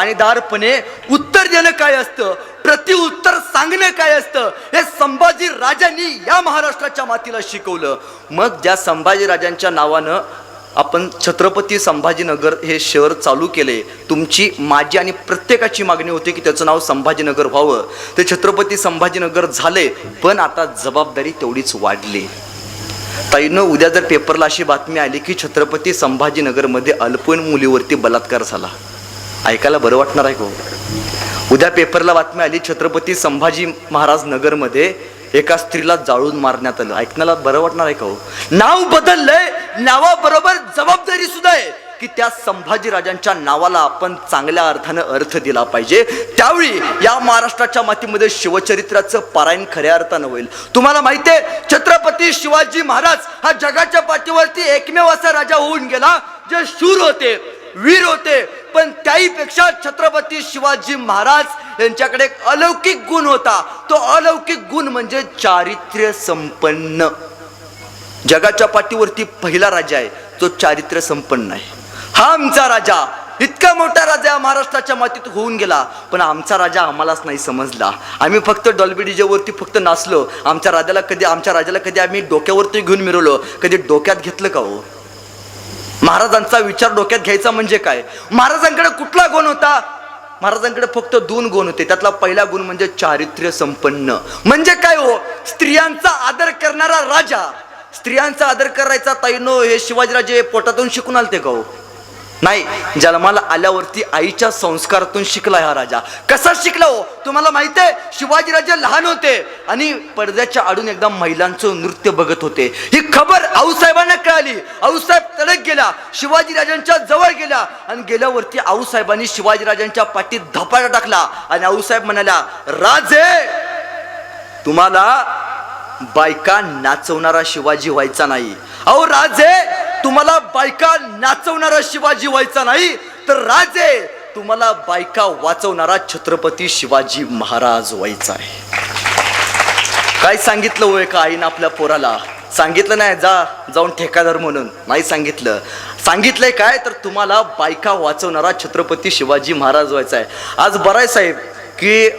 पाणीदारपणे उत्तर देणं काय असतं? प्रतिउत्तर सांगणं काय असतं? हे संभाजी राजांनी या महाराष्ट्राच्या मातीला शिकवलं. मग ज्या संभाजी राजांच्या नावानं आपण छत्रपती संभाजीनगर हे शहर चालू केले तुमची माझी आणि प्रत्येकाची मागणी होती की त्याचं नाव संभाजीनगर व्हावं. ते छत्रपती संभाजीनगर झाले पण आता जबाबदारी तेवढीच वाढली. ताईनं उद्या जर पेपरला अशी बातमी आली की छत्रपती संभाजीनगरमध्ये अल्पवयीन मुलीवरती बलात्कार झाला. ऐकायला बरं वाटणार आहे गो. उद्या पेपरला बातमी आली छत्रपती संभाजी महाराज नगरमध्ये एका स्त्रीला जाळून मारण्यात आलं. ऐकण्याला बरं वाटणार आहे का हो? नाव बदललंय नावाबरोबर जबाबदारी सुद्धा आहे की त्या संभाजी राजांच्या नावाला आपण चांगल्या अर्थानं अर्थ दिला पाहिजे. त्यावेळी या महाराष्ट्राच्या मातीमध्ये शिवचरित्राचं पारायण खऱ्या अर्थानं होईल. तुम्हाला माहिती आहे छत्रपती शिवाजी महाराज हा जगाच्या पाठीवरती एकमेव असा राजा होऊन गेला जे शूर होते वीर होते पण त्याहीपेक्षा छत्रपती शिवाजी महाराज यांच्याकडे एक अलौकिक गुण होता. तो अलौकिक गुण म्हणजे चारित्र्य संपन्न. जगाच्या पाठीवरती पहिला राजा आहे तो चारित्र्य संपन्न आहे. हा आमचा राजा. इतका मोठा राजा महाराष्ट्राच्या मातीत होऊन गेला. पण आमचा राजा आम्हालाच नाही समजला. आम्ही फक्त डॉल्बी डीजेवरती फक्त नाचलो. आमच्या राजाला कधी आमच्या राजाला कधी आम्ही डोक्यावरती घेऊन मिरवलो. कधी डोक्यात घेतलं का हो? महाराजांचा विचार डोक्यात घ्यायचा म्हणजे काय? महाराजांकडे कुठला गुण होता? महाराजांकडे फक्त दोन गुण होते. त्यातला पहिला गुण म्हणजे चारित्र्य संपन्न. म्हणजे काय हो? स्त्रियांचा आदर करणारा राजा. स्त्रियांचा आदर करायचा ताईनो हे शिवाजीराजे पोटातून शिकून आलते का हो? नाही जन्माला आल्यावरती आईच्या संस्कारातून शिकला हा राजा. कसा शिकला हो? तुम्हाला माहीत आहे शिवाजीराजे लहान होते आणि पडद्याच्या आडून एकदा महिलांचं नृत्य बघत होते. ही खबर आऊसाहेबांना कळाली. आऊसाहेब तडक गेला शिवाजीराजांच्या जवळ गेला आणि गेल्यावरती आऊसाहेबांनी शिवाजीराजांच्या पाठीत धपाटा टाकला आणि आऊसाहेब म्हणाल्या राजे तुम्हाला बायका नाचवणारा शिवाजी व्हायचा नाही. अहो राजे तुम्हाला बायका नाचवणारा शिवाजी व्हायचा नाही तर राजे तुम्हाला बायका वाचवणारा छत्रपती शिवाजी महाराज व्हायचा आहे. काय सांगितलं होय का आईनं आपल्या पोराला? सांगितलं नाही जा जाऊन ठेकादार म्हणून. नाही सांगितलं. सांगितलंय काय तर तुम्हाला बायका वाचवणारा छत्रपती शिवाजी महाराज व्हायचा आहे. आज बराय साहेब की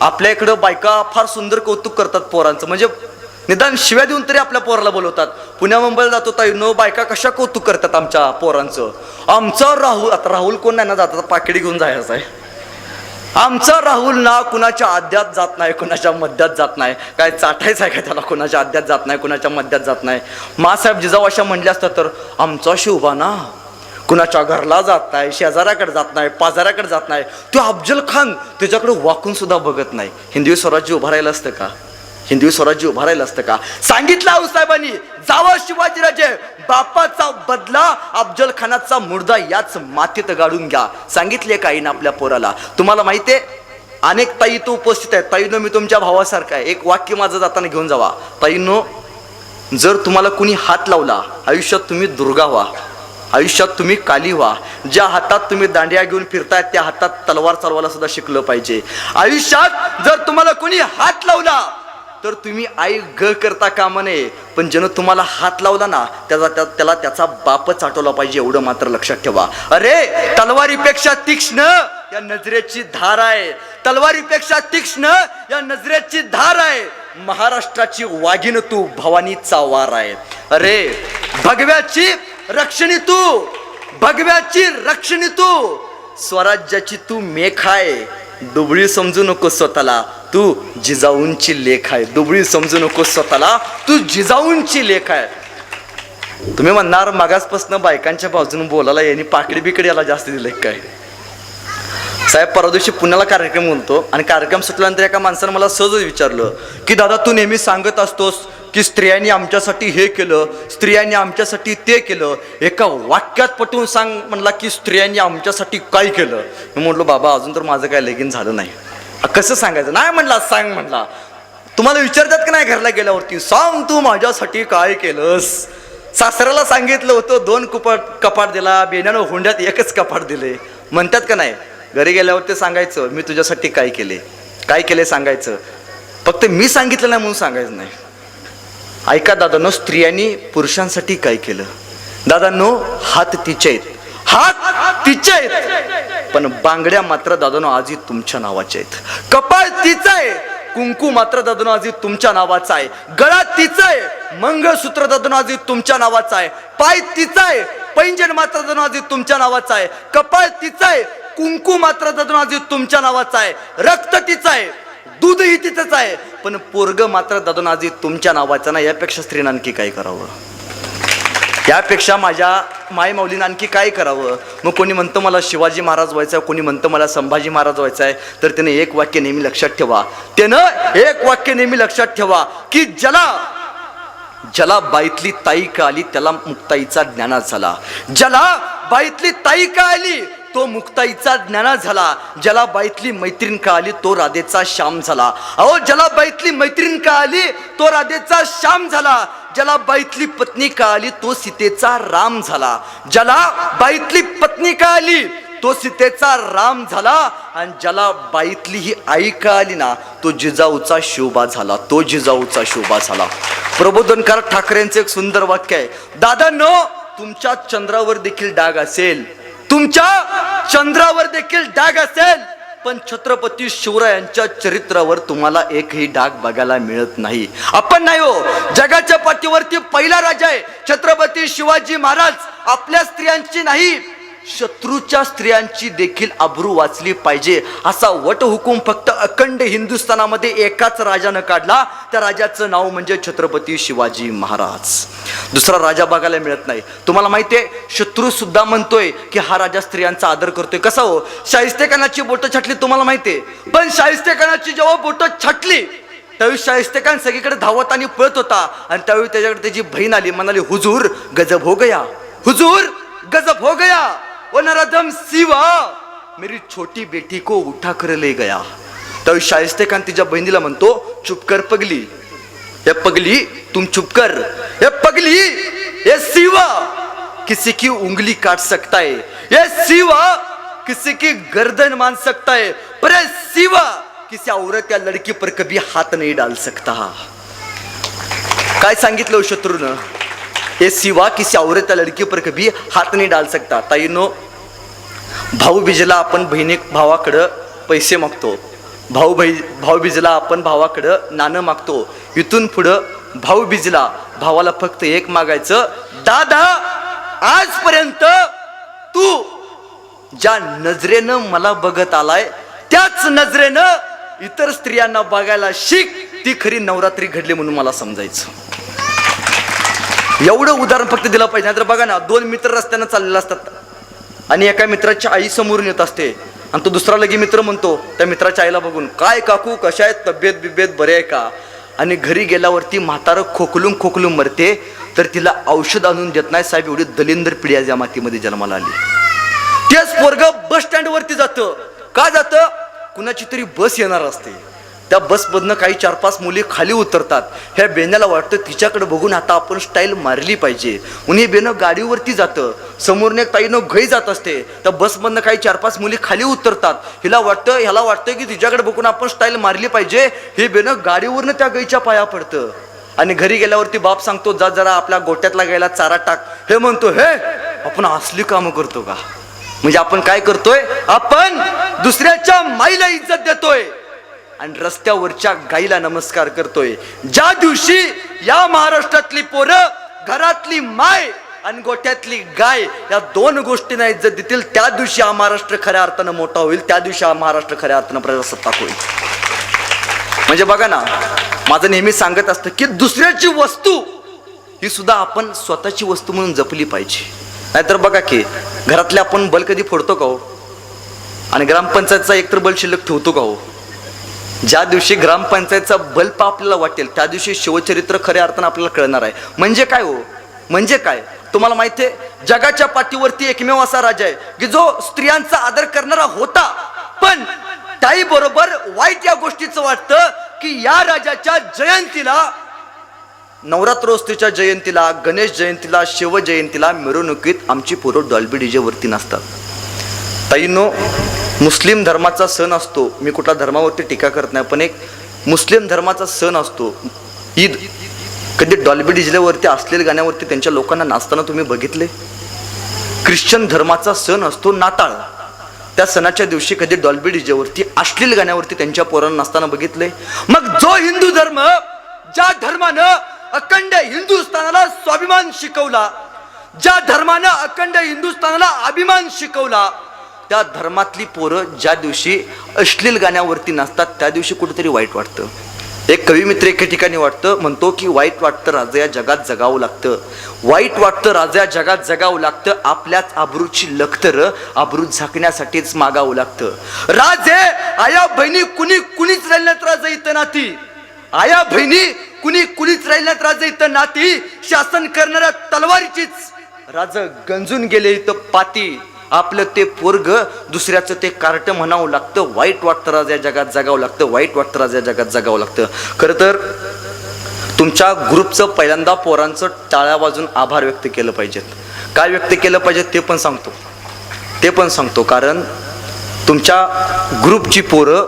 आपल्या इकडं बायका फार सुंदर कौतुक करतात पोरांचं. म्हणजे निदान शिव्या देऊन तरी आपल्या पोराला बोलवतात. पुण्या मुंबईला जातो ताई नो बायका कशा कौतुक करतात आमच्या पोरांचं? आमचा राहुल आता राहुल कोण नाही ना जात? पाकिडी घेऊन जायचं आहे. आमचा राहुल ना कुणाच्या आद्यात जात नाही कुणाच्या मध्यात जात नाही. काय चाटायचं आहे का त्याला? कुणाच्या आद्यात जात नाही कुणाच्या मध्यात जात नाही. मासाहेब जिजाऊ अशा म्हणल्या असतात तर आमचा शिवबा ना? कुणाच्या घरला जात नाही शेजाऱ्याकडे जात नाही पाजाऱ्याकडे जात नाही. तो अफजल खान त्याच्याकडे वाकून सुद्धा बघत नाही. हिंदवी स्वराज्य उभारायला राहिलं असतं का? हिंदवी स्वराज्य उभारायला असतं का? सांगितलं आऊसाहेबांनी जावं शिवाजीराजे बापाचा बदला अफजल खानाचा मुर्दा याच मातीत गाडून घ्या. सांगितले का आईनं आपल्या पोराला? तुम्हाला माहिती आहे अनेक ताई तो उपस्थित आहेत. ताईनो मी तुमच्या भावासारखा आहे. एक वाक्य माझं जाताना घेऊन जावा. ताईनो जर तुम्हाला कुणी हात लावला आयुष्यात तुम्ही दुर्गा व्हा. आयुष्यात तुम्ही काली व्हा. ज्या हातात तुम्ही दांडिया घेऊन फिरताय त्या हातात तलवार चालवायला सुद्धा शिकलं पाहिजे. आयुष्यात जर तुम्हाला कुणी हात लावला तर तुम्ही आई ग करता कामा नये पण ज्यानं तुम्हाला हात लावला ना त्याचा त्या त्याला त्याचा बापच आठवला पाहिजे एवढं मात्र लक्षात ठेवा. अरे तलवारीपेक्षा तीक्ष्ण या नजरेची धार आहे. तलवारीपेक्षा तीक्ष्ण या नजरेची धार आहे. महाराष्ट्राची वाघिन तू भवानीचा वार आहे. अरे भगव्याची रक्षणी तू भगव्याची रक्षणी तू स्वराज्याची तू मेख आहे. दुबळी समजू नको स्वतःला. तू जिजाऊंची लेख आहे. दुबळी समजू नको स्वतःला. तू जिजाऊंची लेख आहे. तुम्ही म्हणणार मागासपासून बायकांच्या बाजूने बोलायला यांनी पाकडी बिकडी याला जास्त दिले काय? साहेब परवा दिवशी पुण्याला कार्यक्रम बोलतो आणि कार्यक्रम सुटल्यानंतर एका माणसानं मला सहजच विचारलं की दादा तू नेहमी सांगत असतोस की स्त्रियांनी आमच्यासाठी हे केलं स्त्रियांनी आमच्यासाठी ते केलं. एका वाक्यात पटवून सांग म्हणला की स्त्रियांनी आमच्यासाठी काय केलं? मी म्हटलो बाबा अजून तर माझं काय लेगिन झालं नाही. कसं सांगायचं? नाही म्हणला सांग म्हणला. तुम्हाला विचारतात का नाही घरला गेल्यावरती? सांग तू माझ्यासाठी काय केलंस? सासऱ्याला सांगितलं होतं दोन कुपाट कपाट दिला बेण्यानं हुंड्यात एकच कपाट दिले. म्हणतात का नाही? घरी गेल्यावर ते सांगायचं मी तुझ्यासाठी काय केले? काय केले सांगायचं? फक्त मी सांगितलं नाही म्हणून सांगायचं नाही. ऐका दादांनो स्त्रियांनी पुरुषांसाठी काय केलं? दादांनो हात तिचे आहेत. हात तिचे आहेत? पण बांगड्या मात्र दादानो आजी तुमच्या नावाच्या आहेत. कपाळ तिचं आहे कुंकू मात्र दादानो आजी तुमच्या नावाचा आहे. गळा तिचं आहे मंगळसूत्र दादानो आजी तुमच्या नावाचा आहे. पाय तिचा आहे पैंजण मात्र दादानो आजी तुमच्या नावाचा आहे. कपाळ तिचं आहे कुंकू मात्र दादानो आजी तुमच्या नावाचा आहे. रक्त तिचं आहे दूधही तिथंच आहे. पण पोरग मात्र दादून आजी तुमच्या नावाचा ना यापेक्षा स्त्रीनं आणखी काय करावं? यापेक्षा माझ्या मायमाऊलीनं आणखी काय करावं? मग कोणी म्हणतं मला शिवाजी महाराज व्हायचं आहे कोणी म्हणतं मला संभाजी महाराज व्हायचं आहे तर त्याने एक वाक्य नेहमी लक्षात ठेवा. त्यानं एक वाक्य नेहमी लक्षात ठेवा की ज्याला ज्याला बाईतली ताई का आली त्याला मुक्ताईचा ज्ञानात झाला. ज्याला बाईतली ताई का आली तो मुक्ताईचा ज्ञाना झाला. ज्याला बाईतली मैत्रीण का आली तो राधेचा श्याम झाला. अहो ज्याला बाईतली मैत्रीण का आली तो राधेचा श्याम झाला. ज्याला बाईतली पत्नी कळाली तो सीतेचा राम झाला. ज्याला बाईतली पत्नी का आली तो सीतेचा राम झाला. आणि ज्याला बाईतली ही आई कळाली ना तो जिजाऊचा शोभा झाला. तो जिजाऊचा शोभा झाला. प्रबोधनकार ठाकरेंचे एक सुंदर वाक्य आहे. दादा नो तुमच्या चंद्रावर देखील डाग असेल. तुमच्या चंद्रावर देखील डाग असेल. पण छत्रपती शिवरायांच्या चरित्रावर तुम्हाला एकही डाग बघायला मिळत नाही. आपण नाही हो जगाच्या पाठीवरती पहिला राजा आहे छत्रपती शिवाजी महाराज. आपल्या स्त्रियांची नाही शत्रूच्या स्त्रियांची देखील अब्रू वाचली पाहिजे. असा वटहुकूम फक्त अखंड हिंदुस्थानामध्ये एकाच राजानं काढला. त्या राजाचं नाव म्हणजे छत्रपती शिवाजी महाराज. दुसरा राजा बघायला मिळत नाही. तुम्हाला माहिती आहे शत्रू सुद्धा म्हणतोय की हा राजा स्त्रियांचा आदर करतोय. कसा हो? शाहिस्तेखानाची बोटं छाटली तुम्हाला माहिती आहे. पण शाहिस्तेखानाची जेव्हा बोटं छाटली त्यावेळी शाहिस्तेखान सगळीकडे धावत आणि पळत होता. आणि त्यावेळी त्याच्याकडे त्याची बहीण आली म्हणाली हुजूर गजब हो गया. हुजूर गजब हो गया. वो नराधम सिवा मेरी छोटी बेटी को उठा कर ले गया। तर शाहिस्ते खान तिच्या बहिणीला म्हणतो चुप कर पगली. ये पगली तुम चुप कर. ये पगली ये सिवा किसी की उंगली काट सकता है. ये सिवा किसी की गर्दन मान सकता है. पर शिवा सिवा किसी औरत या लड़की पर कभी हाथ नहीं डाल सकता. काय सांगितलं हो शत्रूनं? हे सिवा किसी औरत या लड़की पर कभी हात नाही डाल सकता। ताईनो भाऊबीजेला आपण बहिणी भावाकडं पैसे मागतो। भाऊ भाई भाऊबीजेला आपण भावाकडं नाणं मागतो। इथून पुढं भाऊबीजेला भावाला फक्त एक मागायचं दादा आजपर्यंत तू ज्या नजरेनं मला बघत आलाय त्याच नजरेनं इतर स्त्रियांना बघायला शिक ती खरी नवरात्री घडली म्हणून मला समजायचं. एवढं उदाहरण फक्त दिलं पाहिजे. नाहीतर बघा ना दोन मित्र रस्त्यानं चाललेले असतात. आणि एका मित्राची आई समोरून येत असते. आणि तो दुसरा लगी मित्र म्हणतो त्या मित्राच्या आईला बघून काय काकू कशा आहेत? तब्येत बिब्येत बरे आहे का? आणि घरी गेल्यावरती म्हातारं खोकलून खोकलून मरते. तर तिला औषध आणून देत नाही साहेब एवढी दलिंदर पिढी आज या मातीमध्ये जन्माला आली. तेच पोरग बस स्टँड वरती जातं. का जातं? कुणाची तरी बस येणार असते. त्या बसमधनं काही चार पाच मुली खाली उतरतात. ह्या बेण्याला वाटतं तिच्याकडे बघून आता आपण स्टाईल मारली पाहिजे. म्हणून हे बेनं गाडीवरती जातं. समोरून एक ताईनं घई जात असते. त्या बसमधनं काही चार पाच मुली खाली उतरतात. हिला वाटतं ह्याला वाटतं की तिच्याकडे बघून आपण स्टाईल मारली पाहिजे. हे बेनं गाडीवरनं त्या गईच्या पाया पडतं. आणि घरी गेल्यावरती बाप सांगतो जा जरा आपल्या गोट्यातला गायला चारा टाक. हे म्हणतो हे आपण असली कामं करतो का? म्हणजे आपण काय करतोय? आपण दुसऱ्याच्या माईला इज्जत देतोय. आणि रस्त्यावरच्या गाईला नमस्कार करतोय. ज्या दिवशी या महाराष्ट्रातली पोरं घरातली माय आणि गोठ्यातली गाय या दोन गोष्टींना इज्जत देतील त्या दिवशी हा महाराष्ट्र खऱ्या अर्थानं मोठा होईल त्या दिवशी हा महाराष्ट्र खऱ्या अर्थानं प्रजासत्ताक होईल. म्हणजे बघा ना माझं नेहमी सांगत असतं की दुसऱ्याची वस्तू ही सुद्धा आपण स्वतःची वस्तू म्हणून जपली पाहिजे. नाहीतर बघा की घरातले आपण बल कधी फोडतो का हो? आणि ग्रामपंचायतचा एकतर बल शिल्लक ठेवतो का हो? ज्या दिवशी ग्रामपंचायतचा बल्ब आपल्याला वाटेल त्या दिवशी शिवचरित्र खऱ्या अर्थानं आपल्याला कळणार आहे. म्हणजे काय हो? म्हणजे काय? तुम्हाला माहिती आहे जगाच्या पाठीवरती एकमेव असा राजा आहे की जो स्त्रियांचा आदर करणारा होता. पण त्याही बरोबर वाईट या गोष्टीचं वाटतं की या राजाच्या जयंतीला नवरात्रोत्सवीच्या जयंतीला गणेश जयंतीला शिवजयंतीला मिरवणुकीत आमची पोरं डॉल्बी डीजेवरती नसतात ताईनो मुस्लिम धर्माचा सण असतो. मी कुठला धर्मावरती टीका करत नाही पण एक मुस्लिम धर्माचा सण असतो. ईद. कधी डॉल्बी डिजलेवरती असलेल्या गाण्यावरती त्यांच्या लोकांना नाचताना तुम्ही बघितले? ख्रिश्चन धर्माचा सण असतो नाताळ. त्या सणाच्या दिवशी कधी डॉल्बी डीजेवरती अश्लील गाण्यावरती त्यांच्या पोरांना नाचताना बघितले? मग जो हिंदू धर्म ज्या धर्मानं अखंड हिंदुस्थानाला स्वाभिमान शिकवला ज्या धर्मानं अखंड हिंदुस्थानाला अभिमान शिकवला त्या धर्मातली पोरं ज्या दिवशी अश्लील गाण्यावरती नाचतात त्या दिवशी कुठेतरी वाईट वाटतं. एक कवी मित्र एके ठिकाणी वाटतं म्हणतो की वाईट वाटतं राजा या जगात जगावं लागतं. वाईट वाटतं राजा या जगात जगावं लागतं आपल्याच आबरूची लखतर आबरू झाकण्यासाठीच मागावं लागतं. राजे आया बहिणी कुणी कुणीच राहिल्यात राजा इथं नाती. आया बहिणी कुणी कुणीच राहिल्यात राजा इथं नाती. शासन करणाऱ्या तलवारीचीच राज गंजून गेले इथं पाती. आपलं ते पोरग दुसऱ्याचं ते कार्ट म्हणावं लागतं वाईट वाटतं राजा जगात जगावं लागतं वाईट वाटतं राजा जगात जगावं लागतं. खरं तर तुमच्या ग्रुपचं पहिल्यांदा पोरांचं टाळ्या वाजून आभार व्यक्त केलं पाहिजेत. काय व्यक्त केलं पाहिजे ते पण सांगतो. ते पण सांगतो कारण तुमच्या ग्रुपची पोरं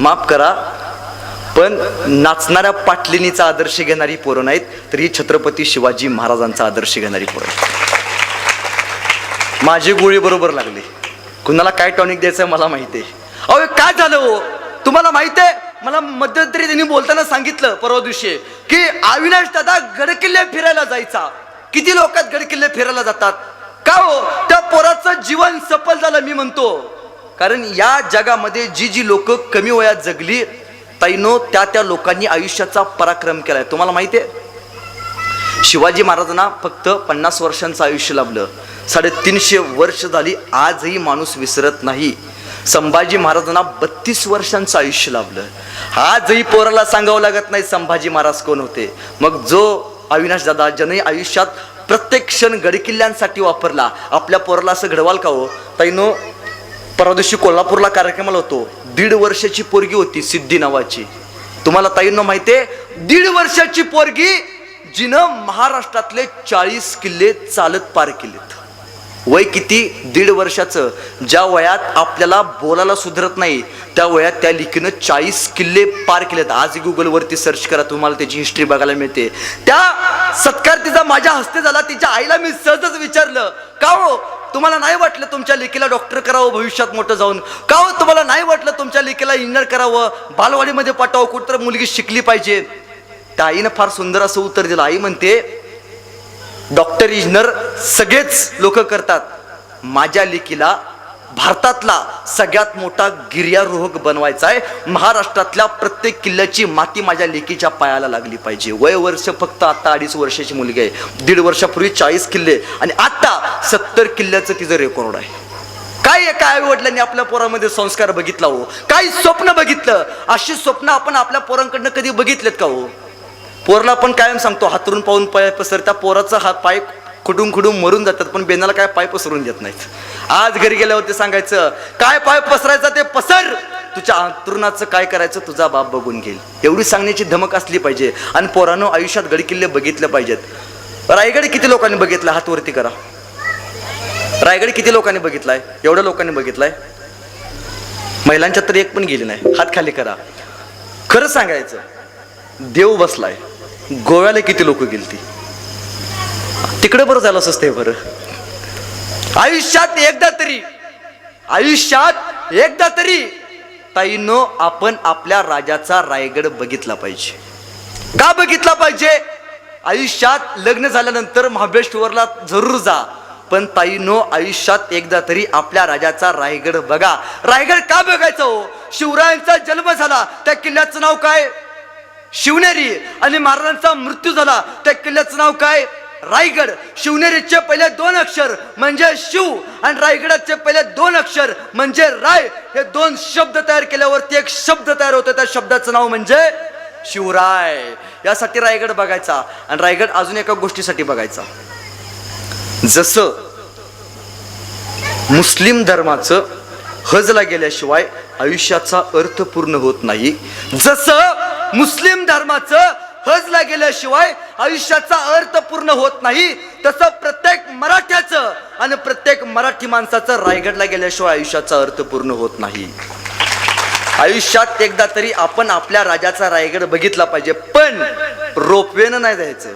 माफ करा पण नाचणाऱ्या पाटलिनीचा आदर्श घेणारी पोरं नाहीत तर ही छत्रपती शिवाजी महाराजांचा आदर्श घेणारी पोरं माझी गोळी बरोबर लागली. कुणाला काय टॉनिक द्यायचं मला माहिती आहे. अहो काय झालं हो? तुम्हाला माहिती आहे? मला मध्यंतरी त्यांनी बोलताना सांगितलं परवा दिवशी की अविनाश दादा गडकिल्ले फिरायला जायचा. किती लोकात गडकिल्ले फिरायला जातात? का हो? त्या पोराचं जीवन सफल झालं मी म्हणतो. कारण या जगामध्ये जी जी लोक कमी वयात जगली तैनो त्या त्या लोकांनी आयुष्याचा पराक्रम केलाय. तुम्हाला माहिती आहे? शिवाजी महाराजांना फक्त पन्नास वर्षांचं आयुष्य लाभलं. साडेतीनशे वर्ष झाली आजही माणूस विसरत नाही. संभाजी महाराजांना बत्तीस वर्षांचं आयुष्य लाभलं. आजही पोराला सांगावं लागत नाही संभाजी महाराज कोण होते. मग जो अविनाश दादा जनही आयुष्यात प्रत्येक क्षण गडकिल्ल्यांसाठी वापरला आपल्या पोराला असं घडवाल का हो? ताईनो परवा दिवशी कोल्हापूरला कार्यक्रमाला होतो. दीड वर्षाची पोरगी होती सिद्धी नावाची. तुम्हाला ताईंना आहे दीड वर्षाची पोरगी जिनं महाराष्ट्रातले चाळीस किल्ले चालत पार केलेत. वय किती? दीड वर्षाचं. ज्या वयात आपल्याला बोलायला सुधरत नाही त्या वयात त्या लिखीनं चाळीस किल्ले पार केलेत. आज गुगलवरती सर्च करा तुम्हाला त्याची हिस्ट्री बघायला मिळते. त्या सत्कार तिचा माझ्या हस्ते झाला तिच्या आईला मी सहजच विचारलं का हो? तुम्हाला नाही वाटलं तुमच्या लेकीला डॉक्टर करावं भविष्यात मोठं जाऊन? का हो? तुम्हाला नाही वाटलं तुमच्या लेकीला इंजिनियर करावं? बालवाडीमध्ये पाठवावं कुठं मुलगी शिकली पाहिजे. त्या आईनं फार सुंदर असं उत्तर दिलं. आई म्हणते डॉक्टर इंजिनियर सगळेच लोक करतात. माझ्या लेकीला भारतातला सगळ्यात मोठा गिर्यारोहक बनवायचा आहे महाराष्ट्रातल्या प्रत्येक किल्ल्याची माती माझ्या लेकीच्या पायाला लागली पाहिजे. वय वर्ष फक्त आता अडीच वर्षाची मुलगी आहे. दीड वर्षापूर्वी चाळीस किल्ले आणि आता सत्तर किल्ल्याचं तिचं रेकॉर्ड आहे. काय एका आई वडिलांनी आपल्या पोरामध्ये संस्कार बघितला हो? काही स्वप्न बघितलं? अशी स्वप्न आपण आपल्या पोरांकडनं कधी बघितलेत का हो? पोरला पण कायम सांगतो हातरून पाहून पाय पसर त्या पोराचा हात पाय खुडून खुडून मरून जातात पण बेनाला काय पाय पसरून देत नाहीत. आज घरी गेल्यावर ते सांगायचं काय पाय पसरायचा ते पसर! तुझ्या अंतरुणाचं काय करायचं तुझा बाप बघून घेईल. एवढी सांगण्याची धमक असली पाहिजे आणि पोरानं आयुष्यात गडकिल्ले बघितले पाहिजेत. रायगड किती लोकांनी बघितला? हातवरती करा. रायगड किती लोकांनी बघितलाय? एवढ्या लोकांनी बघितलाय? महिलांच्या तर एक पण गेली नाही. हात खाली करा. खरं सांगायचं देव बसलाय. गोव्याला किती लोक गेलती? तिकडे बरं झालं असते बरं. आयुष्यात एकदा तरी आयुष्यात एकदा तरी ताईनो आपण आपल्या राजाचा रायगड बघितला पाहिजे. का बघितला पाहिजे? आयुष्यात लग्न झाल्यानंतर महाबळेश्वरला जरूर जा. पण ताईनो आयुष्यात एकदा तरी आपल्या राजाचा रायगड बघा. रायगड का बघायचा हो? शिवरायांचा जन्म झाला. त्या किल्ल्याचं नाव काय? शिवनेरी आणि महाराजांचा मृत्यू झाला. त्या किल्ल्याचं नाव काय? रायगड. शिवनेरीचे पहिले दोन अक्षर म्हणजे शिव आणि रायगडाचे पहिले दोन अक्षर म्हणजे राय. हे दोन शब्द तयार केल्यावरती एक शब्द तयार होतो. त्या शब्दाचं नाव म्हणजे शिवराय. यासाठी रायगड बघायचा आणि रायगड अजून एका गोष्टीसाठी बघायचा. जसं मुस्लिम धर्माचं हजला गेल्याशिवाय आयुष्याचा अर्थ पूर्ण होत नाही. जसं मुस्लिम धर्माचं हजला गेल्याशिवाय आयुष्याचा अर्थ पूर्ण होत नाही तसं प्रत्येक मराठ्याचं आणि प्रत्येक मराठी माणसाचं रायगडला गेल्याशिवाय आयुष्याचा अर्थ पूर्ण होत नाही. आयुष्यात एकदा तरी आपण आपल्या राजाचा रायगड बघितला पाहिजे पण रोपवेनं नाही जायचं.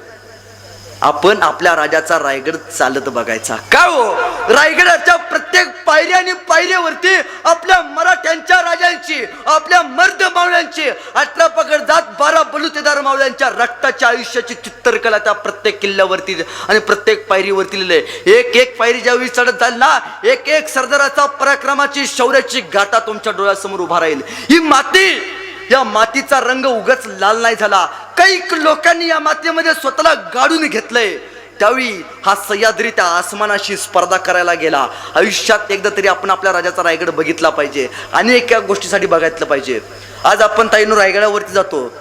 आपण आपल्या राजाचा रायगड चालत बघायचा. का हो? रायगडाच्या प्रत्येक पायरी आणि पायऱ्यावरती आपल्या मराठ्यांच्या राजांची आपल्या मर्द मावळ्यांची अठरा पगड जात बारा बलुतेदार मावळ्यांच्या रक्ताच्या आयुष्याची चित्रकला त्या प्रत्येक किल्ल्यावरती आणि प्रत्येक पायरीवरती लिहिले एक एक पायरी ज्यावेळी चढत जाईल ना एक एक सरदाराचा पराक्रमाची शौर्याची गाथा तुमच्या डोळ्यासमोर उभा राहील. ही माती या मातीचा रंग उगाच लाल नाही झाला. कैक लोकांनी या मातीमध्ये स्वतःला गाडून घेतलंय. त्यावेळी हा सह्याद्री त्या आसमानाशी स्पर्धा करायला गेला. आयुष्यात एकदा तरी आपण आपल्या राजाचा रायगड बघितला पाहिजे. आणि एका गोष्टीसाठी बघायला पाहिजे. आज आपण ताईनू रायगडावरती जातो.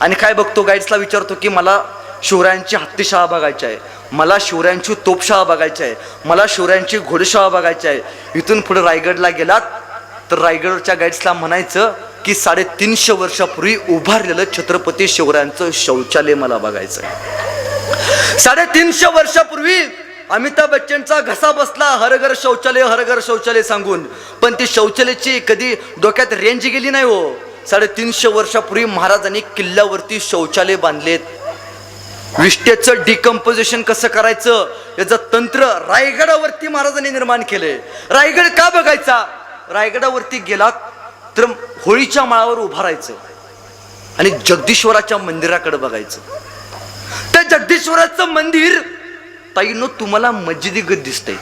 आणि काय बघतो? गाईड्सला विचारतो की मला शिवरायांची हत्तीशाळा बघायची आहे. मला शिवरायांची तोपशाळा बघायची आहे. मला शिवरायांची घोडशाळा बघायची आहे. इथून पुढे रायगडला गेलात तर रायगडच्या गाईड्सला म्हणायचं की साडेतीनशे वर्षापूर्वी उभारलेलं छत्रपती शिवरायांचं शौचालय मला बघायचं आहे साडेतीनशे वर्षापूर्वी अमिताभ बच्चनचा घसा बसला हरघर शौचालय हरघर शौचालय सांगून. पण ती शौचालयाची कधी डोक्यात रेंज गेली नाही हो. साडेतीनशे वर्षापूर्वी महाराजांनी किल्ल्यावरती शौचालय बांधलेत. विष्ठेचं डिकम्पोजिशन कसं करायचं? याचं तंत्र रायगडावरती महाराजांनी निर्माण केलंय. रायगड का बघायचा? रायगडावरती गेलात तर होळीच्या माळावर उभा राहायचं आणि जगदीश्वराच्या मंदिराकडे बघायचं. त्या जगदीश्वराचं मंदिर ताईनो तुम्हाला मस्जिदीगत दिसतंय.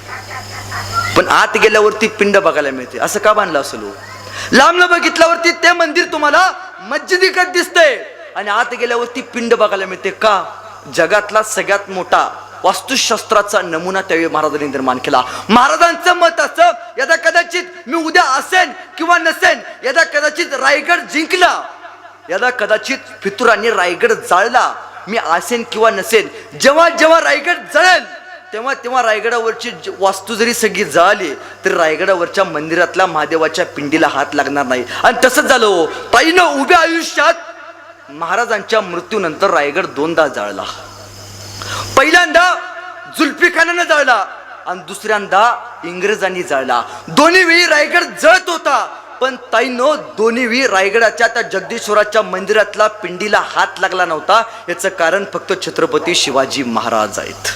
पण आत गेल्यावरती पिंड बघायला मिळते. असं का बांधलं असलो हो? लांबनं बघितल्यावरती ते मंदिर तुम्हाला मस्जिदीगत दिसतंय. आणि आत गेल्यावरती पिंड बघायला मिळते का? जगातला सगळ्यात मोठा वास्तुशास्त्राचा नमुना त्यावेळी महाराजांनी निर्माण केला. महाराजांचं मत असं यदा कदाचित मी उद्या असेन किंवा नसेन यदा कदाचित रायगड जिंकला यदा कदाचित फितुरांनी रायगड जाळला मी असेन किंवा नसेन जेव्हा जेव्हा रायगड जळेल तेव्हा तेव्हा रायगडावरची वास्तू जरी सगळी जळाली तरी रायगडावरच्या मंदिरातल्या महादेवाच्या पिंडीला हात लागणार नाही. आणि तसंच झालं हो. ताईनं उभ्या आयुष्यात महाराजांच्या मृत्यूनंतर रायगड दोनदा जाळला. पहिल्यांदा जुल्फिखानानं जळला आणि दुसऱ्यांदा इंग्रजांनी जळला. दोन्ही वेळी रायगड जळत होता पण ताईनो दोन्ही वेळी रायगडाच्या त्या जगदीश्वराच्या मंदिरातला पिंडीला हात लागला नव्हता. याचं कारण फक्त छत्रपती शिवाजी महाराज आहेत.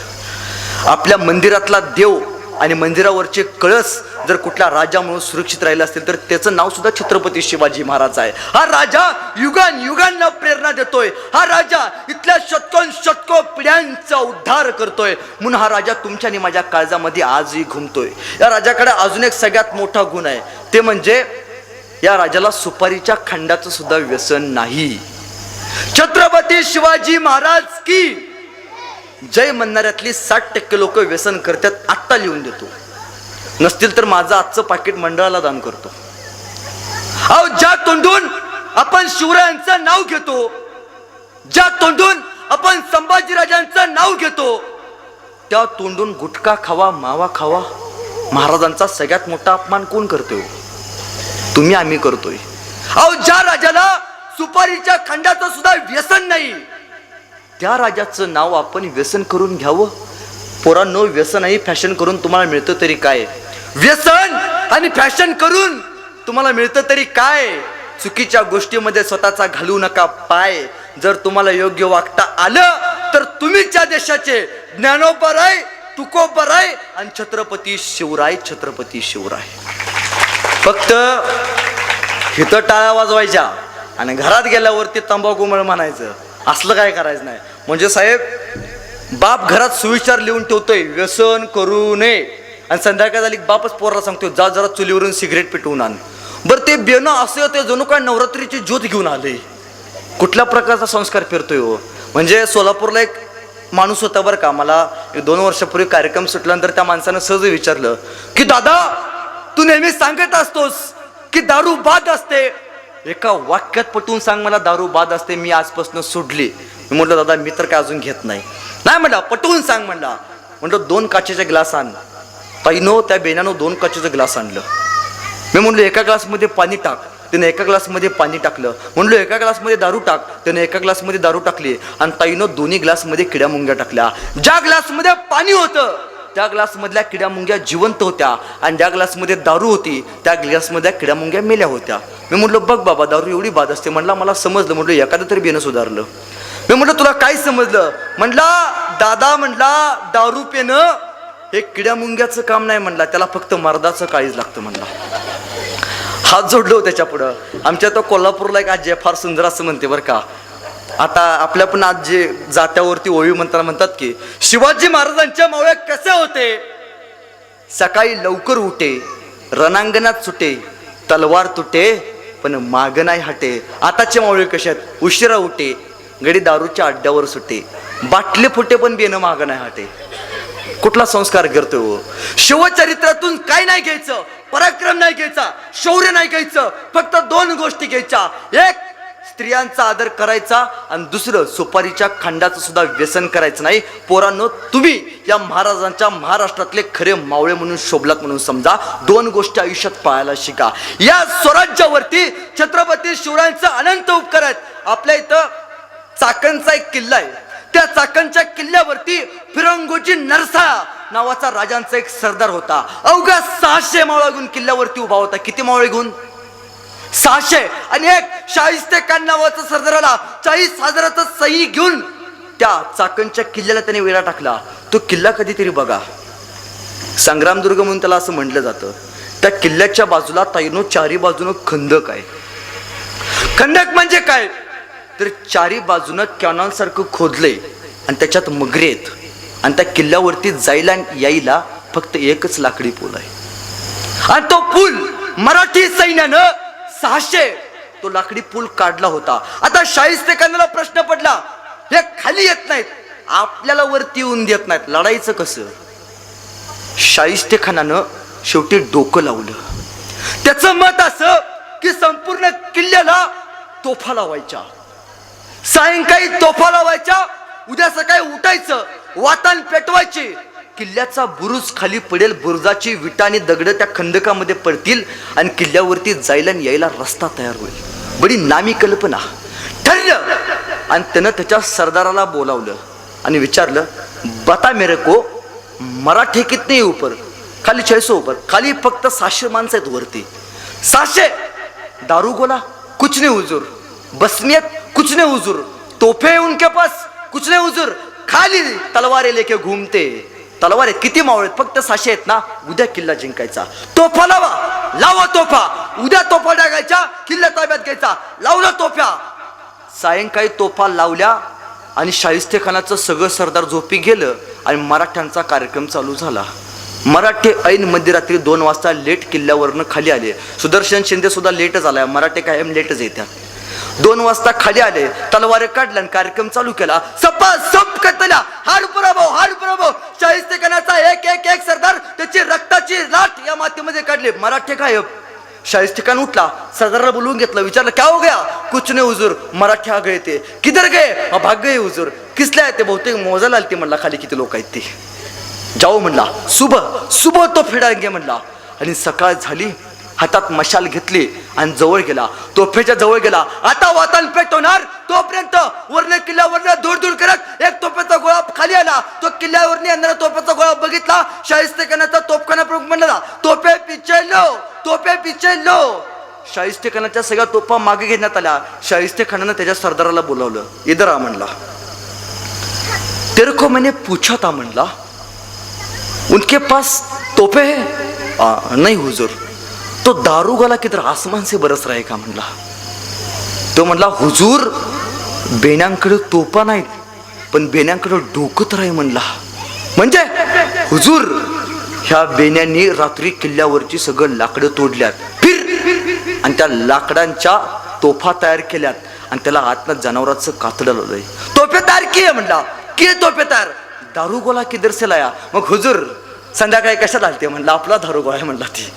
आपल्या मंदिरातला देव आणि मंदिरावरचे कळस जर कुठल्या राजा म्हणून सुरक्षित राहिला असतील तर त्याचं नाव सुद्धा छत्रपती शिवाजी महाराज आहे. हा राजा युगान युगांना प्रेरणा देतोय. हा राजा इथल्या शतकोन शतको पिढ्यांचा उद्धार करतोय. म्हणून हा राजा तुमच्या आणि माझ्या काळजामध्ये आजही घुमतोय. या राजाकडे अजून एक सगळ्यात मोठा गुण आहे. ते म्हणजे या राजाला सुपारीच्या खंडाचं सुद्धा व्यसन नाही. छत्रपती शिवाजी महाराज की जय म्हणणाऱ्यातली साठ टक्के लोक व्यसन करतात आत्ता लिहून देतो. नसतील तर माझं आजचं पाकिट मंडळाला दान करतो. अहो ज्या तोंडून आपण शिवरायांचं नाव घेतो ज्या तोंडून आपण संभाजीराजांचं नाव घेतो त्या तोंडून गुटखा खावा मावा खावा महाराजांचा सगळ्यात मोठा अपमान कोण करतोय? तुम्ही आम्ही करतोय. अहो ज्या राजाला सुपारीच्या खंडाचं सुद्धा व्यसन नाही त्या राजाचं नाव आपण व्यसन करून घ्यावं. पोरांनो व्यसनही फॅशन करून तुम्हाला मिळतं तरी काय? व्यसन आणि फॅशन करून तुम्हाला मिळतं तरी काय? चुकीच्या गोष्टीमध्ये स्वतःचा घालू नका पाय. जर तुम्हाला योग्य वागता आलं तर तुम्ही त्या देशाचे ज्ञानोपराय तुकोपराय आणि छत्रपती शिवराय छत्रपती शिवराय. फक्त हिथं टाळ्या वाजवायच्या आणि घरात गेल्यावरती तंबाखू मळ म्हणायचं. असलं काय करायचं नाही. म्हणजे साहेब बाप घरात सुविचार लिहून ठेवतोय व्यसन करू नये. आणि संध्याकाळ झाली बापच पोराला सांगतोय जा जरा चुलीवरून सिगरेट पेटवून आण. बरं ते बेनं असं होते जणू काय नवरात्रीची ज्योत घेऊन आले. कुठल्या प्रकारचा संस्कार फिरतोय हो? म्हणजे सोलापूरला एक माणूस होता बरं का मला दोन वर्षापूर्वी कार्यक्रम सुटल्यानंतर त्या माणसानं सहज विचारलं की दादा तू नेहमी सांगत असतोस की दारू बाद असते. एका वाक्यात पटवून सांग मला दारू बाद असते मी आजपासून सोडली. मी म्हटलं दादा मी तर काय अजून घेत नाही. नाही म्हणला पटवून सांग म्हणला म्हटलं दोन काचेचे ग्लास आण. ताईनो त्या बेनानं दोन काचेचं ग्लास आणलं. मी म्हणलो एका ग्लासमध्ये पाणी टाक. त्याने एका ग्लासमध्ये पाणी टाकलं. म्हणलो एका ग्लासमध्ये दारू टाक. त्याने एका ग्लासमध्ये दारू टाकली. आणि ताईनं दोन्ही ग्लासमध्ये किड्या मुंग्या टाकल्या. ज्या ग्लासमध्ये पाणी होतं त्या ग्लासमधल्या किड्या मुंग्या जिवंत होत्या. आणि ज्या ग्लासमध्ये दारू होती त्या ग्लासमधल्या किड्या मुंग्या मेल्या होत्या. मी म्हटलं बघ बाबा दारू एवढी बाद असते. म्हणला मला समजलं. म्हटलं एखादं तरी बेनं सुधारलं. मी म्हटलं तुला काय समजलं? म्हटला दादा म्हटला दारू पेनं हे किड्या मुंग्याचं काम नाही म्हणला त्याला फक्त मर्दाचं काळीज लागतं म्हणला. हात जोडलो हो त्याच्या पुढं. आमच्या तो कोल्हापूरला एक आजी आहे, फार सुंदर असं म्हणते बरं का. आता आपल्या पण आज जे जात्यावरती ओळी म्हणताना म्हणतात की शिवाजी महाराजांच्या मावळ्या कसे होते? सकाळी लवकर उठे रणांगणात सुटे तलवार तुटे पण माग नाही हटे. आताचे मावळे कसे आहेत? उशिरा उठे गडी दारूच्या अड्ड्यावर सुटे. बाटले फुटे पण बेनं माग नाही हाटे. कुठला संस्कार करतो हो? शिवचरित्रातून काय नाही घ्यायचं? पराक्रम नाही घ्यायचा. शौर्य नाही घ्यायचं. फक्त दोन गोष्टी घ्यायच्या. एक स्त्रियांचा आदर करायचा आणि दुसरं सुपारीच्या खंडाचं सुद्धा व्यसन करायचं नाही. पोरांनो तुम्ही या महाराजांच्या महाराष्ट्रातले खरे मावळे म्हणून शोभलात म्हणून समजा दोन गोष्टी आयुष्यात पाळायला शिका. या स्वराज्यावरती छत्रपती शिवरायांचा अनंत उपकार आहेत. आपल्या इथं चाकणचा एक किल्ला आहे. त्या चाकणच्या किल्ल्यावरती फिरंगोजी नरसा नावाचा राजांचा एक सरदार होता. अवघा सहाशे मावळा घेऊन किल्ल्यावरती उभा होता. किती मावळे घेऊन सहाशे. आणि एक शाहिस्ते कान नावाचा सरदार आला. चाळीस हजाराचा सही घेऊन त्या चाकणच्या किल्ल्याला त्याने वेळा टाकला. तो किल्ला कधीतरी बघा. संग्रामदुर्ग म्हणून त्याला असं म्हटलं जातं. त्या किल्ल्याच्या बाजूला ताईनो चारी बाजूनं खंदक आहे. खंडक म्हणजे काय? तर चारी बाजूनं कॅनॉल सारखं खोदलंय आणि त्याच्यात मगरे आहेत. आणि त्या किल्ल्यावरती जायला यायला फक्त एकच लाकडी पूल आहे. आणि तो पूल मराठी सैन्यानं सहाशे तो लाकडी पूल काढला होता. आता शाहिस्तेखानाला प्रश्न पडला हे खाली येत नाहीत आपल्याला वरती येऊन देत नाहीत. लढायचं कसं? शाहिस्ते खानानं शेवटी डोकं लावलं. त्याचं मत असं की संपूर्ण किल्ल्याला तोफा लावायच्या सायंकाळी तोफा लावायच्या उद्या सकाळी उठायचं वातान पेटवायचे. किल्ल्याचा बुरुज खाली पडेल बुरुजाची विटा आणि दगड त्या खंदकामध्ये पडतील आणि किल्ल्यावरती जायला आणि यायला रस्ता तयार होईल. बडी नामी कल्पना. ठरलं. आणि त्यानं त्याच्या सरदाराला बोलावलं आणि विचारलं बता मेरे को मराठी कितने ऊपर? खाली छयसो ऊपर. खाली फक्त सहाशे माणसं आहेत वरती. सहाशे? दारू गोला? कुछ नाही हुजूर. बसमियत कुछ नहीं हुजूर तोफे उनके पास कुछ नहीं हुजूर खाली तलवारे लेके घूमते। तलवार आहेत किती मावळ आहेत फक्त साशे आहेत ना? उद्या किल्ला जिंकायचा. तोफा लावा. लावा तोफा. उद्या तोफा टाकायच्या किल्ला ताब्यात घ्यायचा. लावला तोफ्या सायंकाळी तोफा लावल्या आणि शाहिस्ते खानाचं सगळं सरदार झोपी गेलं आणि मराठ्यांचा कार्यक्रम चालू झाला. मराठे ऐन मध्यरात्री दोन वाजता लेट किल्ल्यावरनं खाली आले. सुदर्शन शिंदे सुद्धा लेटच आलाय. मराठे कायम लेटच येतात दोन वाजता खाली आले तलवार काढल्या आणि कार्यक्रम चालू केला. सपा सप कतल्या हाड पराभव हाड पराभव. शाहिस्ते खानाचा एक एक एक सरदार त्याची रक्ताची लाट या मातीमध्ये काढली. मराठे गायब. शाहिस्ते उठला. सरदारला बोलवून घेतलं. विचारलं क्या हो गया? कुछ नाही हुजूर. मराठ्या आ गए ते किधर गए? अभाग भाग गए हुजूर. किसले आहे ते बहुतेक मोजायला आलते म्हणला. खाली किती लोक आहेत ते? जाऊ म्हणला. सुबह सुबह तो फेडांगे म्हणला. आणि सकाळ झाली. हातात मशाल घेतली आणि जवळ गेला. तोफेच्या जवळ गेला. आता वातान पेटवणार तोपर्यंत वर्ण किल्ल्यावरनं दूर दूर करत एक तोफेचा गोळा खाली आला. तो किल्ल्यावरने येणारा तोफेचा गोळा बघितला. शाहिस्तेखानाचा तोफखाना प्रमुख म्हणला तोफे पिचेलो तोफे पिचे लो सगळ्या तोफा मागे घेण्यात आल्या. शाहिस्तेखानानं त्याच्या सरदाराला बोलावलं. इधर म्हणला तेरखो मैंने पूछा था म्हणला उनके पास तोफे है? आ, नहीं हुजूर. तो दारू वाला किधर आसमान से बरस राय का म्हणला? तो म्हणला हुजूर बेण्यांकडे तोपा नाहीत पण बेण्यांकडे डोकत तर म्हणला. म्हणजे हुजूर ह्या बेण्यांनी रात्री किल्ल्यावरची सगळं लाकडं तोडल्यात. फिर! आणि त्या लाकडांच्या तोफा तयार केल्यात आणि त्याला आतनं जनावराचं कातडं लावलंय. तोफे तयार की म्हणला. की तोफे तयार? दारू गोला किधर से लाया मग हुजूर संध्याकाळी कशात आलते? म्हणलं. आपला दारू गोळा आहे म्हणला ती.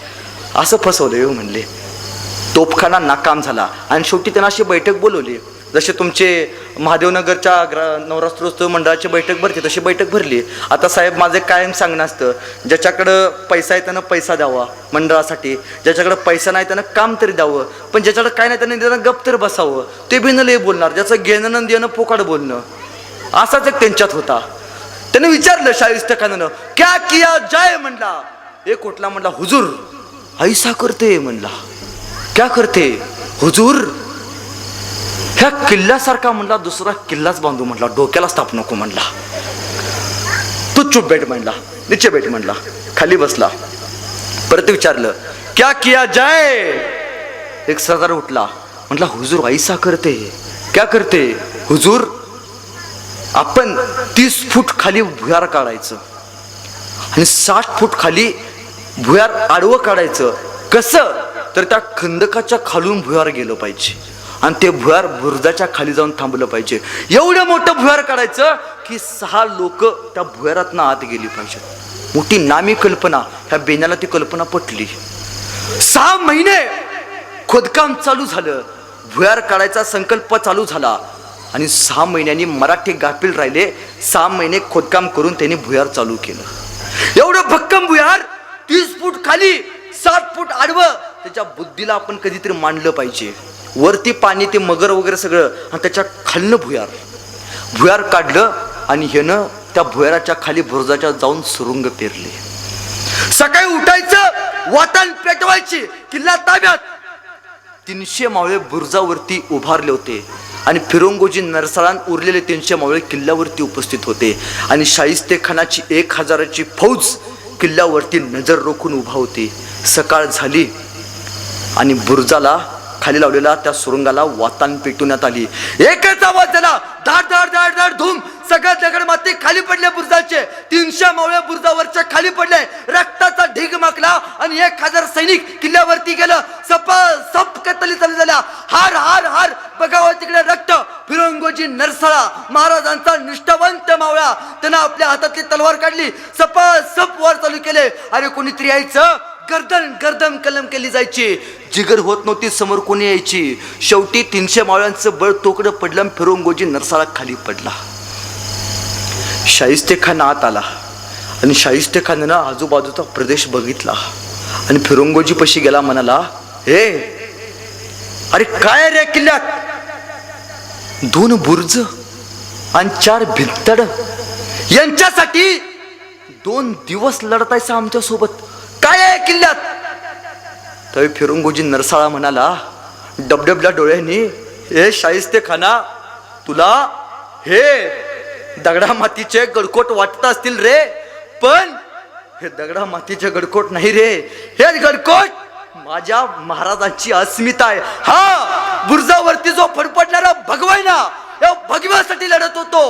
असं फसवलं हो म्हणले. तोफखाना नाकाम झाला. आणि शेवटी त्यांना अशी बैठक बोलवली. जसे तुमचे महादेवनगरच्या ग्रा नवरात्रोत्सव मंडळाची बैठक भरते तशी बैठक भरली. आता साहेब माझं कायम सांगणं असतं ज्याच्याकडं पैसा आहे त्यानं पैसा द्यावा मंडळासाठी. ज्याच्याकडं पैसा नाही त्यानं काम तरी द्यावं. पण ज्याच्याकडं काय नाही त्यानं त्यानं गप तरी बसावं. ते बी लय बोलणार. ज्याचं घेणं न देणं पोकाड बोलणं. असाच एक त्यांच्यात होता. त्याने विचारलं शाहिस्त खानानं क्या किया जाय म्हणला. एक कुठला म्हणला हुजूर ऐसा करते म्हणला. क्या करते? हुजूर? ह्या किल्ल्यासारखा म्हणला दुसरा किल्लाच बांधू म्हणला डोक्याला स्थाप नको म्हणला. तू चुप बैठ म्हणला निचे बैठ म्हणला खाली बसला. परत विचारलं क्या किया जाय एक सरदार उठला म्हटला हुजूर ऐसा करते. क्या करते? हुजूर आपण तीस फूट खाली भुयार काढायचं आणि साठ फूट खाली भुयार आडवं काढायचं. कसं? तर त्या खंदकाच्या खालून भुयार गेलं पाहिजे. आणि ते भुयार बुरुजाच्या खाली जाऊन थांबलं पाहिजे. एवढं मोठं भुयार काढायचं की सहा लोक त्या भुयारातनं आत गेली पाहिजेत. मोठी नामी कल्पना ह्या बेण्याला ती कल्पना पटली. सहा महिने खोदकाम चालू झालं. भुयार काढायचा संकल्प चालू झाला. आणि सहा महिन्यांनी मराठी गाफील राहिले. सहा महिने खोदकाम करून त्यांनी भुयार चालू केलं. एवढं भक्कम भुयार तीस फूट खाली सात फूट आडवं त्याच्या बुद्धीला आपण कधीतरी मांडलं पाहिजे. वरती पाणी ते मगर वगैरे सगळं आणि त्याच्या खालनं भुयार. भुयार काढलं आणि ह्यानं त्या भुयाराच्या खाली भुर्जाच्या जाऊन सुरुंग पेरली. सकाळी उठायचं वातान पेटवायची किल्ला ताब्यात. तीनशे मावळे बुरुजावरती उभारले होते आणि फिरोंगोजी नरसाळान उरलेले तीनशे मावळे किल्ल्यावरती उपस्थित होते. आणि शाहिस्ते खानाची एक हजाराची फौज किल्ल्यावरती नजर रोखून उभा होती. सकाळ झाली आणि बुर्जाला खाली लावलेला त्या सुरुंगाला वातान पेटवण्यात आली. एकच आवाज झाला. धाड धाड धाड धाड धूम. सगळं दगड माती खाली पडले बुर्जाचे. तीनशे मावळ्या बुर्जावरच्या खाली पडले. रक्ताचा ढीग माकला आणि एक हजार सैनिक किल्ल्यावरती गेलं. सप सप कतली चालू झाल्या. हार हार हार. बघावं तिकडे रक्त फिरंगोजी नरसाळा महाराजांचा निष्ठावंत मावळा. त्यानं आपल्या हातातली तलवार काढली सप सप वर चालू केले अरे कोणीतरी यायचं गर्दन गर्दन कलम केली जायची. जिगर होत नव्हती समोर कोणी यायची. शेवटी तीनशे मावळ्यांचं बळ तोकडं पडलं फिरंगोजी नरसाळा खाली पडला. शाहिस्ते खान आत आला आणि शाहिस्तेखानानं आजूबाजूचा प्रदेश बघितला. आणि फिरंगोजी पशी गेला म्हणाला हे अरे काय रे किल्ल्यात? दोन बुर्ज आणि चार भित्तड यांच्यासाठी दोन दिवस लढतायचा आमच्यासोबत. काय आहे किल्ल्यात? तरी फिरुंगोजी नरसाळा म्हणाला डबडबल्या डोळ्यांनी हे शाहिस्ते खाना तुला हे दगडा मातीचे गडकोट वाटत असतील रे पण हे दगडा मातीचे गडकोट नाही रे. हे गडकोट माझ्या महाराजांची अस्मिता आहे. हा बुर्जावरती जो फडफडणारा भगवाय ना या भगव्यासाठी लढत होतो.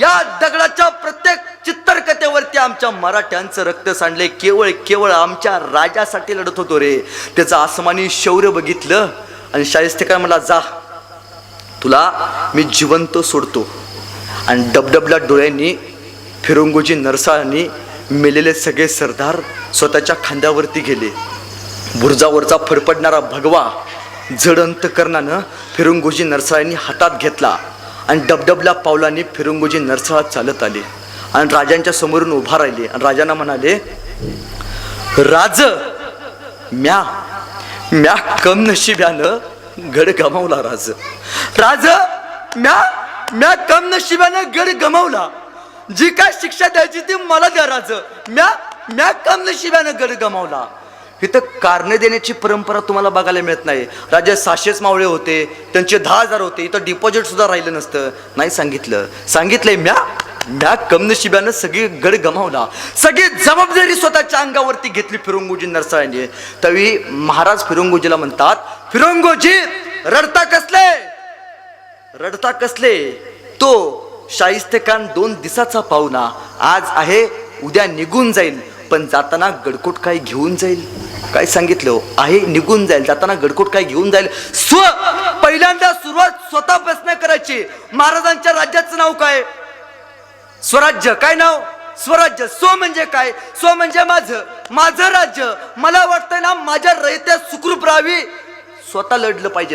या दगडाच्या प्रत्येक चित्रकथेवरती आमच्या मराठ्यांचं रक्त सांडले. केवळ केवळ आमच्या राजासाठी लढत होतो रे. त्याचं आसमानी शौर्य बघितलं आणि शाहिस्तेकर मला जा तुला मी जिवंत सोडतो. आणि डबडबल्या डोळ्यांनी फिरंगोजी नरसाळांनी मेलेले सगळे सरदार स्वतःच्या खांद्यावरती गेले. बुर्जावरचा फडफडणारा भगवा जड अंतकरणानं फिरंगोजी नरसाळांनी हातात घेतला आणि डबडबल्या पावलांनी फिरंगोजी नरसाळा चालत आले. आणि राजांच्या समोरून उभा राहिले. आणि राजांना म्हणाले राज म्या म्या कम नशिब्यानं गड गमावला राज. राज म्या म्या कम नशिब्यानं गड गमावला. जी काय शिक्षा द्यायची ती मला द्या राज. म्या म्या कम नशिब्यानं गड गमावला. इथं कारणे देण्याची परंपरा तुम्हाला बघायला मिळत नाही. राज्यात सहाशेच मावळे होते त्यांचे दहा हजार होते इथं डिपॉझिट सुद्धा राहिलं नसतं. नाही सांगितलं. सांगितलंय म्या म्या कमनशिब्यानं सगळी गड गमावला. सगळी जबाबदारी स्वतःच्या अंगावरती घेतली फिरंगोजी नरसाळ्यांनी. तवी महाराज फिरंगोजीला म्हणतात फिरंगोजी रडता कसले? रडता कसले? तो शाहिस्तेकान दोन दिसाचा पाहुणा. आज आहे उद्या निघून जाईल. पण जाताना गडकोट काय घेऊन जाईल? काय सांगितलं? हो? आहे निघून जाईल. जाताना गडकोट काय घेऊन जाईल? स्व! पहिल्यांदा सुरुवात स्वतः प्रश्न करायची. महाराजांच्या राज्याचं नाव काय? स्वराज्य. काय नाव? स्वराज्य. स्व म्हणजे काय? स्व म्हणजे माझं. माझं राज्य. मला वाटतंय ना माझ्या रयत्या सुखरूप राहावी. स्वतः लढलं पाहिजे.